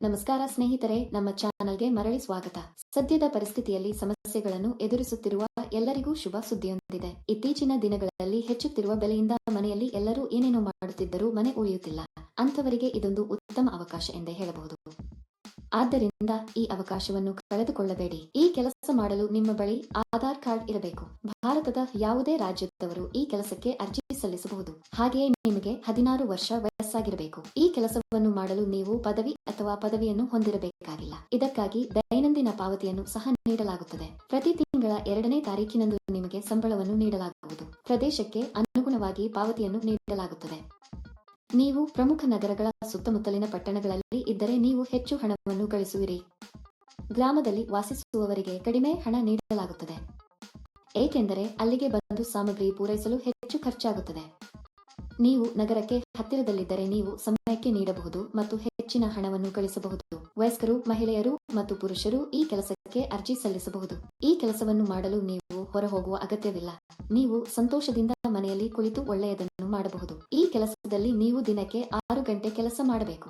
ನಮಸ್ಕಾರ ಸ್ನೇಹಿತರೆ, ನಮ್ಮ ಚಾನಲ್ಗೆ ಮರಳಿ ಸ್ವಾಗತ. ಸದ್ಯದ ಪರಿಸ್ಥಿತಿಯಲ್ಲಿ ಸಮಸ್ಯೆಗಳನ್ನು ಎದುರಿಸುತ್ತಿರುವ ಎಲ್ಲರಿಗೂ ಶುಭ ಸುದ್ದಿಯೊಂದಿದೆ. ಇತ್ತೀಚಿನ ದಿನಗಳಲ್ಲಿ ಹೆಚ್ಚುತ್ತಿರುವ ಬೆಲೆಯಿಂದ ಮನೆಯಲ್ಲಿ ಎಲ್ಲರೂ ಏನೇನೋ ಮಾಡುತ್ತಿದ್ದರೂ ಮನೆ ಉಳಿಯುತ್ತಿಲ್ಲ ಅಂಥವರಿಗೆ ಇದೊಂದು ಉತ್ತಮ ಅವಕಾಶ ಎಂದೇ ಹೇಳಬಹುದು. ಆದ್ದರಿಂದ ಈ ಅವಕಾಶವನ್ನು ಕಳೆದುಕೊಳ್ಳಬೇಡಿ. ಈ ಕೆಲಸ ಮಾಡಲು ನಿಮ್ಮ ಬಳಿ ಆಧಾರ್ ಕಾರ್ಡ್ ಇರಬೇಕು. ಭಾರತದ ಯಾವುದೇ ರಾಜ್ಯದವರು ಈ ಕೆಲಸಕ್ಕೆ ಅರ್ಜಿ ಸಲ್ಲಿಸಬಹುದು. ಹಾಗೆಯೇ ನಿಮಗೆ ಹದಿನಾರು ವರ್ಷ ವಯಸ್ಸಾಗಿರಬೇಕು. ಈ ಕೆಲಸವನ್ನು ಮಾಡಲು ನೀವು ಪದವಿ ಅಥವಾ ಪದವಿಯನ್ನು ಹೊಂದಿರಬೇಕಾಗಿಲ್ಲ. ಇದಕ್ಕಾಗಿ ದೈನಂದಿನ ಪಾವತಿಯನ್ನು ಸಹ ನೀಡಲಾಗುತ್ತದೆ. ಪ್ರತಿ ತಿಂಗಳ ಎರಡನೇ ತಾರೀಕಿನಂದು ನಿಮಗೆ ಸಂಬಳವನ್ನು ನೀಡಲಾಗುವುದು. ಪ್ರದೇಶಕ್ಕೆ ಅನುಗುಣವಾಗಿ ಪಾವತಿಯನ್ನು ನೀಡಲಾಗುತ್ತದೆ. ನೀವು ಪ್ರಮುಖ ನಗರಗಳ ಸುತ್ತಮುತ್ತಲಿನ ಪಟ್ಟಣಗಳಲ್ಲಿ ಇದ್ದರೆ ನೀವು ಹೆಚ್ಚು ಹಣವನ್ನು ಗಳಿಸುವಿರಿ ಗ್ರಾಮದಲ್ಲಿ ವಾಸಿಸುವವರಿಗೆ ಕಡಿಮೆ ಹಣ ನೀಡಲಾಗುತ್ತದೆ. ಏಕೆಂದರೆ ಅಲ್ಲಿಗೆ ಬಂದು ಸಾಮಗ್ರಿ ಪೂರೈಸಲು ಹೆಚ್ಚು ಖರ್ಚಾಗುತ್ತದೆ. ನೀವು ನಗರಕ್ಕೆ ಹತ್ತಿರದಲ್ಲಿದ್ದರೆ ನೀವು ಸಮಯಕ್ಕೆ ನೀಡಬಹುದು ಮತ್ತು ಹೆಚ್ಚಿನ ಹಣವನ್ನು ಗಳಿಸಬಹುದು ವಯಸ್ಕರು, ಮಹಿಳೆಯರು ಮತ್ತು ಪುರುಷರು ಈ ಕೆಲಸಕ್ಕೆ ಅರ್ಜಿ ಸಲ್ಲಿಸಬಹುದು. ಈ ಕೆಲಸವನ್ನು ಮಾಡಲು ನೀವು ಹೊರಹೋಗುವ ಅಗತ್ಯವಿಲ್ಲ. ನೀವು ಸಂತೋಷದಿಂದ ಮನೆಯಲ್ಲಿ ಕುಳಿತು ಒಳ್ಳೆಯದನ್ನು ಮಾಡಬಹುದು. ಈ ಕೆಲಸದಲ್ಲಿ ನೀವು ದಿನಕ್ಕೆ ಆರು ಗಂಟೆ ಕೆಲಸ ಮಾಡಬೇಕು.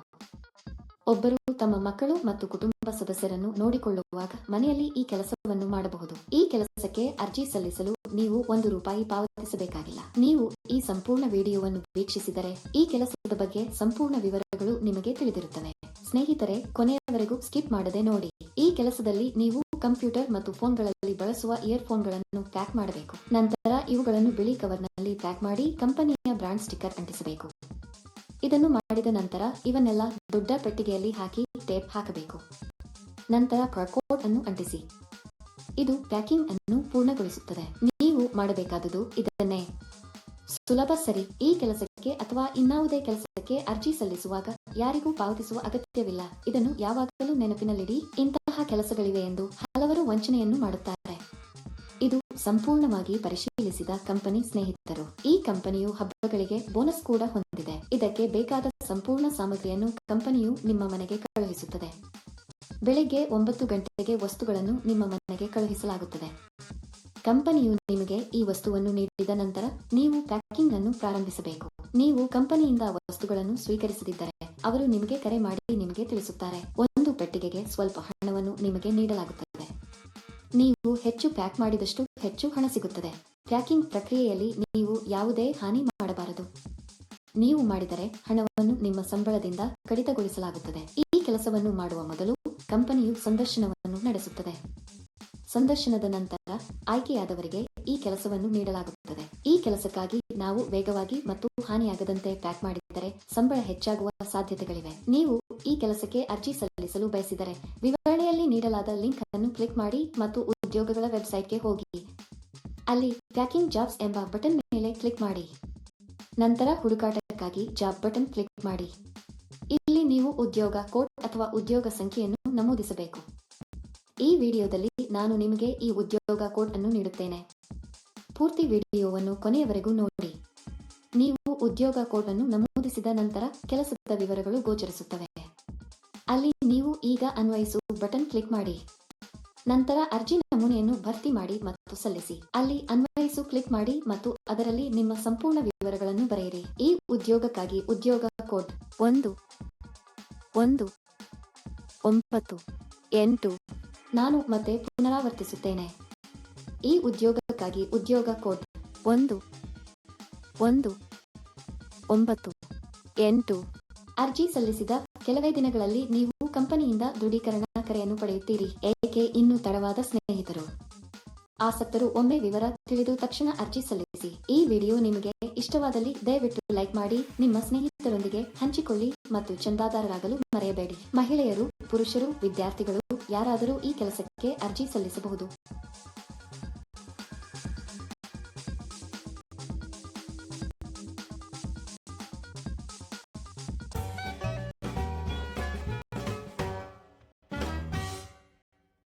ಒಬ್ಬರು ತಮ್ಮ ಮಕ್ಕಳು ಮತ್ತು ಕುಟುಂಬ ಸದಸ್ಯರನ್ನು ನೋಡಿಕೊಳ್ಳುವಾಗ ಮನೆಯಲ್ಲಿ ಈ ಕೆಲಸವನ್ನು ಮಾಡಬಹುದು. ಈ ಕೆಲಸಕ್ಕೆ ಅರ್ಜಿ ಸಲ್ಲಿಸಲು ನೀವು ಒಂದು ರೂಪಾಯಿ ಪಾವತಿಸಬೇಕಾಗಿಲ್ಲ. ನೀವು ಈ ಸಂಪೂರ್ಣ ವಿಡಿಯೋವನ್ನು ವೀಕ್ಷಿಸಿದರೆ ಈ ಕೆಲಸದ ಬಗ್ಗೆ ಸಂಪೂರ್ಣ ವಿವರಗಳು ನಿಮಗೆ ತಿಳಿದಿರುತ್ತವೆ. ಸ್ನೇಹಿತರೆ, ಕೊನೆಯವರೆಗೂ ಸ್ಕಿಪ್ ಮಾಡದೆ ನೋಡಿ. ಈ ಕೆಲಸದಲ್ಲಿ ನೀವು ಕಂಪ್ಯೂಟರ್ ಮತ್ತು ಫೋನ್ಗಳಲ್ಲಿ ಬಳಸುವ ಇಯರ್ಫೋನ್ಗಳನ್ನು ಪ್ಯಾಕ್ ಮಾಡಬೇಕು. ನಂತರ ಇವುಗಳನ್ನು ಬಿಳಿ ಕವರ್ನಲ್ಲಿ ಪ್ಯಾಕ್ ಮಾಡಿ ಕಂಪನಿಯ ಬ್ರಾಂಡ್ ಸ್ಟಿಕ್ಕರ್ ಅಂಟಿಸಬೇಕು. ಇದನ್ನು ಮಾಡಿದ ನಂತರ ಇವನ್ನೆಲ್ಲ ದೊಡ್ಡ ಪೆಟ್ಟಿಗೆಯಲ್ಲಿ ಹಾಕಿ ಟೇಪ್ ಹಾಕಬೇಕು. ನಂತರ ಕರ್ಕೋಟ್ ಅನ್ನು ಅಂಟಿಸಿ. ಇದು ಪ್ಯಾಕಿಂಗ್ ಅನ್ನು ಪೂರ್ಣಗೊಳಿಸುತ್ತದೆ. ನೀವು ಮಾಡಬೇಕಾದುದು ಇದನ್ನೇ. ಸುಲಭ ಸರಿ. ಈ ಕೆಲಸಕ್ಕೆ ಅಥವಾ ಇನ್ನಾವುದೇ ಕೆಲಸಕ್ಕೆ ಅರ್ಜಿ ಸಲ್ಲಿಸುವಾಗ ಯಾರಿಗೂ ಪಾವತಿಸುವ ಅಗತ್ಯವಿಲ್ಲ. ಇದನ್ನು ಯಾವಾಗಲೂ ನೆನಪಿನಲ್ಲಿಡಿ. ಇಂತಹ ಕೆಲಸಗಳಿವೆ ಎಂದು ಹಲವರು ವಂಚನೆಯನ್ನು ಮಾಡುತ್ತಾರೆ. ಇದು ಸಂಪೂರ್ಣವಾಗಿ ಪರಿಶೀಲಿಸಿದ ಕಂಪನಿ ಸ್ನೇಹಿತರು. ಈ ಕಂಪನಿಯು ಹಬ್ಬಗಳಿಗೆ ಬೋನಸ್ ಕೂಡ ಹೊಂದಿದೆ. ಇದಕ್ಕೆ ಬೇಕಾದ ಸಂಪೂರ್ಣ ಸಾಮಗ್ರಿಯನ್ನು ಕಂಪನಿಯು ನಿಮ್ಮ ಮನೆಗೆ ಕಳುಹಿಸುತ್ತದೆ. ಬೆಳಿಗ್ಗೆ ಒಂಬತ್ತು ಗಂಟೆಗೆ ವಸ್ತುಗಳನ್ನು ನಿಮ್ಮ ಮನೆಗೆ ಕಳುಹಿಸಲಾಗುತ್ತದೆ. ಕಂಪನಿಯು ನಿಮಗೆ ಈ ವಸ್ತುವನ್ನು ನೀಡಿದ ನಂತರ ನೀವು ಪ್ಯಾಕಿಂಗ್ ಅನ್ನು ಪ್ರಾರಂಭಿಸಬೇಕು. ನೀವು ಕಂಪನಿಯಿಂದ ವಸ್ತುಗಳನ್ನು ಸ್ವೀಕರಿಸದಿದ್ದರೆ ಅವರು ನಿಮಗೆ ಕರೆ ಮಾಡಿ ನಿಮಗೆ ತಿಳಿಸುತ್ತಾರೆ. ಒಂದು ಪೆಟ್ಟಿಗೆಗೆ ಸ್ವಲ್ಪ ಹಣವನ್ನು ನಿಮಗೆ ನೀಡಲಾಗುತ್ತದೆ. ನೀವು ಹೆಚ್ಚು ಪ್ಯಾಕ್ ಮಾಡಿದಷ್ಟು ಹೆಚ್ಚು ಹಣ ಸಿಗುತ್ತದೆ. ಪ್ಯಾಕಿಂಗ್ ಪ್ರಕ್ರಿಯೆಯಲ್ಲಿ ನೀವು ಯಾವುದೇ ಹಾನಿ ಮಾಡಬಾರದು. ನೀವು ಮಾಡಿದರೆ ಹಣವನ್ನು ನಿಮ್ಮ ಸಂಬಳದಿಂದ ಕಡಿತಗೊಳಿಸಲಾಗುತ್ತದೆ. ಈ ಕೆಲಸವನ್ನು ಮಾಡುವ ಮೊದಲು ಕಂಪನಿಯು ಸಂದರ್ಶನವನ್ನು ನಡೆಸುತ್ತದೆ. ಸಂದರ್ಶನದ ನಂತರ ಆಯ್ಕೆಯಾದವರಿಗೆ ಈ ಕೆಲಸವನ್ನು ನೀಡಲಾಗುತ್ತದೆ. ಈ ಕೆಲಸಕ್ಕಾಗಿ ನಾವು ವೇಗವಾಗಿ ಮತ್ತು ಹಾನಿಯಾಗದಂತೆ ಪ್ಯಾಕ್ ಮಾಡಿದ್ದರೆ ಸಂಬಳ ಹೆಚ್ಚಾಗುವ ಸಾಧ್ಯತೆಗಳಿವೆ. ನೀವು ಈ ಕೆಲಸಕ್ಕೆ ಅರ್ಜಿ ಸಲ್ಲಿಸಲು ಬಯಸಿದರೆ ವಿವರಣೆಯಲ್ಲಿ ನೀಡಲಾದ ಲಿಂಕ್ ಅನ್ನು ಕ್ಲಿಕ್ ಮಾಡಿ ಮತ್ತು ಉದ್ಯೋಗಗಳ ವೆಬ್ಸೈಟ್ಗೆ ಹೋಗಿ. ಅಲ್ಲಿ ಪ್ಯಾಕಿಂಗ್ ಜಾಬ್ಸ್ ಎಂಬ ಬಟನ್ ಮೇಲೆ ಕ್ಲಿಕ್ ಮಾಡಿ. ನಂತರ ಹುಡುಕಾಟಕ್ಕಾಗಿ ಜಾಬ್ ಬಟನ್ ಕ್ಲಿಕ್ ಮಾಡಿ. ಇಲ್ಲಿ ನೀವು ಉದ್ಯೋಗ ಕೋಡ್ ಅಥವಾ ಉದ್ಯೋಗ ಸಂಖ್ಯೆಯನ್ನು ನಮೂದಿಸಬೇಕು. ಈ ವಿಡಿಯೋದಲ್ಲಿ ನಾನು ನಿಮಗೆ ಈ ಉದ್ಯೋಗ ಕೋಡ್ ಅನ್ನು ನೀಡುತ್ತೇನೆ. ಪೂರ್ತಿ ವಿಡಿಯೋವನ್ನು ಕೊನೆಯವರೆಗೂ ನೋಡಿ. ನೀವು ಉದ್ಯೋಗ ಕೋಡ್ ಅನ್ನು ನಮೂದಿಸಿದ ನಂತರ ಕೆಲಸದ ವಿವರಗಳು ಗೋಚರಿಸುತ್ತವೆ. ಅಲ್ಲಿ ನೀವು ಈಗ ಅನ್ವಯಿಸು ಬಟನ್ ಕ್ಲಿಕ್ ಮಾಡಿ. ನಂತರ ಅರ್ಜಿ ನಮೂನೆಯನ್ನು ಭರ್ತಿ ಮಾಡಿ ಮತ್ತು ಸಲ್ಲಿಸಿ. ಅಲ್ಲಿ ಅನ್ವಯಿಸು ಕ್ಲಿಕ್ ಮಾಡಿ ಮತ್ತು ಅದರಲ್ಲಿ ನಿಮ್ಮ ಸಂಪೂರ್ಣ ವಿವರಗಳನ್ನು ಬರೆಯಿರಿ. ಈ ಉದ್ಯೋಗಕ್ಕಾಗಿ ಉದ್ಯೋಗ ಕೋಡ್ ಒಂದು ಒಂದು, ಒಂಬತ್ತು, ಎಂಟು ನಾನು ಮತ್ತೆ ಪುನರಾವರ್ತಿಸುತ್ತೇನೆ. ಈ ಉದ್ಯೋಗಕ್ಕಾಗಿ ಉದ್ಯೋಗ ಕೋಡ್. ಒಂದು ಒಂದು, ಒಂಬತ್ತು, ಎಂಟು. ಅರ್ಜಿ ಸಲ್ಲಿಸಿದ ಕೆಲವೇ ದಿನಗಳಲ್ಲಿ ನೀವು ಕಂಪನಿಯಿಂದ ದೃಢೀಕರಣ ಕರೆಯನ್ನು ಪಡೆಯುತ್ತೀರಿ, ಏಕೆ ಇನ್ನು ತಡವಾದ ಸ್ನೇಹಿತರು? ಆಸಕ್ತರು ಒಮ್ಮೆ ವಿವರ ತಿಳಿದು ತಕ್ಷಣ ಅರ್ಜಿ ಸಲ್ಲಿಸಿ. ಈ ವಿಡಿಯೋ ನಿಮಗೆ ಇಷ್ಟವಾದಲ್ಲಿ ದಯವಿಟ್ಟು ಲೈಕ್ ಮಾಡಿ, ನಿಮ್ಮ ಸ್ನೇಹಿತರೊಂದಿಗೆ ಹಂಚಿಕೊಳ್ಳಿ ಮತ್ತು ಚಂದಾದಾರರಾಗಲು ಮರೆಯಬೇಡಿ. ಮಹಿಳೆಯರು, ಪುರುಷರು, ವಿದ್ಯಾರ್ಥಿಗಳು ಯಾರಾದರೂ ಈ ಕೆಲಸಕ್ಕೆ ಅರ್ಜಿ ಸಲ್ಲಿಸಬಹುದು.